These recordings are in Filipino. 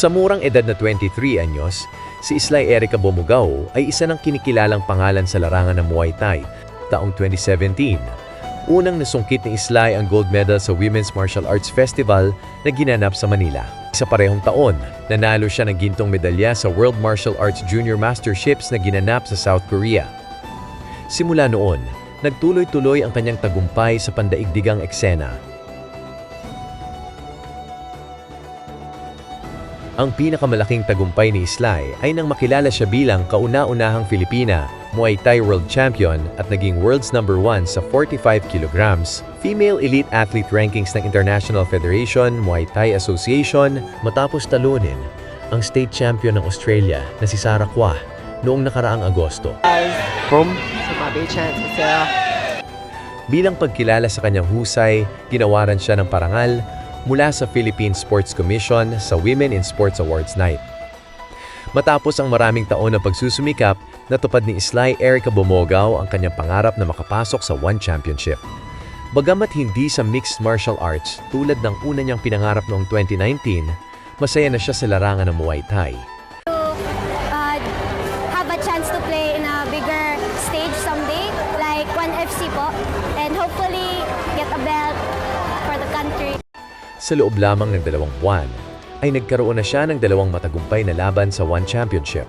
Sa murang edad na 23 anyos, si Islay Erica Bomugao ay isa ng kinikilalang pangalan sa larangan ng Muay Thai taong 2017. Unang nasungkit ni Islay ang gold medal sa Women's Martial Arts Festival na ginanap sa Manila. Sa parehong taon, nanalo siya ng gintong medalya sa World Martial Arts Junior Masterships na ginanap sa South Korea. Simula noon, nagtuloy-tuloy ang kanyang tagumpay sa pandaigdigang eksena. Ang pinakamalaking tagumpay ni Islay ay nang makilala siya bilang kauna-unahang Filipina, Muay Thai World Champion at naging world's number 1 sa 45 kilograms, Female Elite Athlete Rankings ng International Federation Muay Thai Association matapos talunin ang state champion ng Australia na si Sarah Kwa noong nakaraang Agosto. From. Bilang pagkilala sa kanyang husay, ginawaran siya ng parangal mula sa Philippine Sports Commission sa Women in Sports Awards Night. Matapos ang maraming taon ng pagsusumikap, natupad ni Islay Erica Bomogao ang kanyang pangarap na makapasok sa One Championship. Bagamat hindi sa mixed martial arts tulad ng una niyang pinangarap noong 2019, masaya na siya sa larangan ng Muay Thai. uh, have a chance to play in a bigger stage someday, like 1FC po, and hopefully get a belt. Sa loob lamang ng dalawang buwan, ay nagkaroon na siya ng dalawang matagumpay na laban sa One Championship.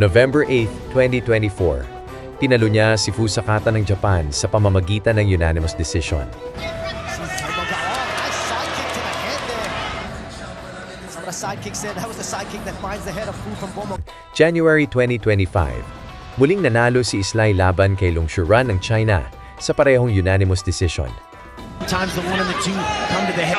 November 8, 2024, tinalo niya si Fusakata ng Japan sa pamamagitan ng unanimous decision. January 2025, muling nanalo si Islay laban kay Long Shuran ng China sa parehong unanimous decision. Times the one and the two come to the head.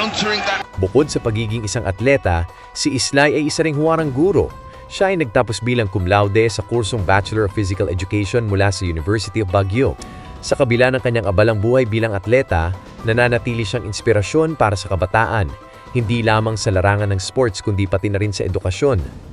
Bukod sa pagiging isang atleta, si Islay ay isa ring huwarang guro. Siya ay nagtapos bilang cum laude sa kursong Bachelor of Physical Education mula sa University of Baguio. Sa kabila ng kanyang abalang buhay bilang atleta, nananatili siyang inspirasyon para sa kabataan, hindi lamang sa larangan ng sports kundi pati na rin sa edukasyon.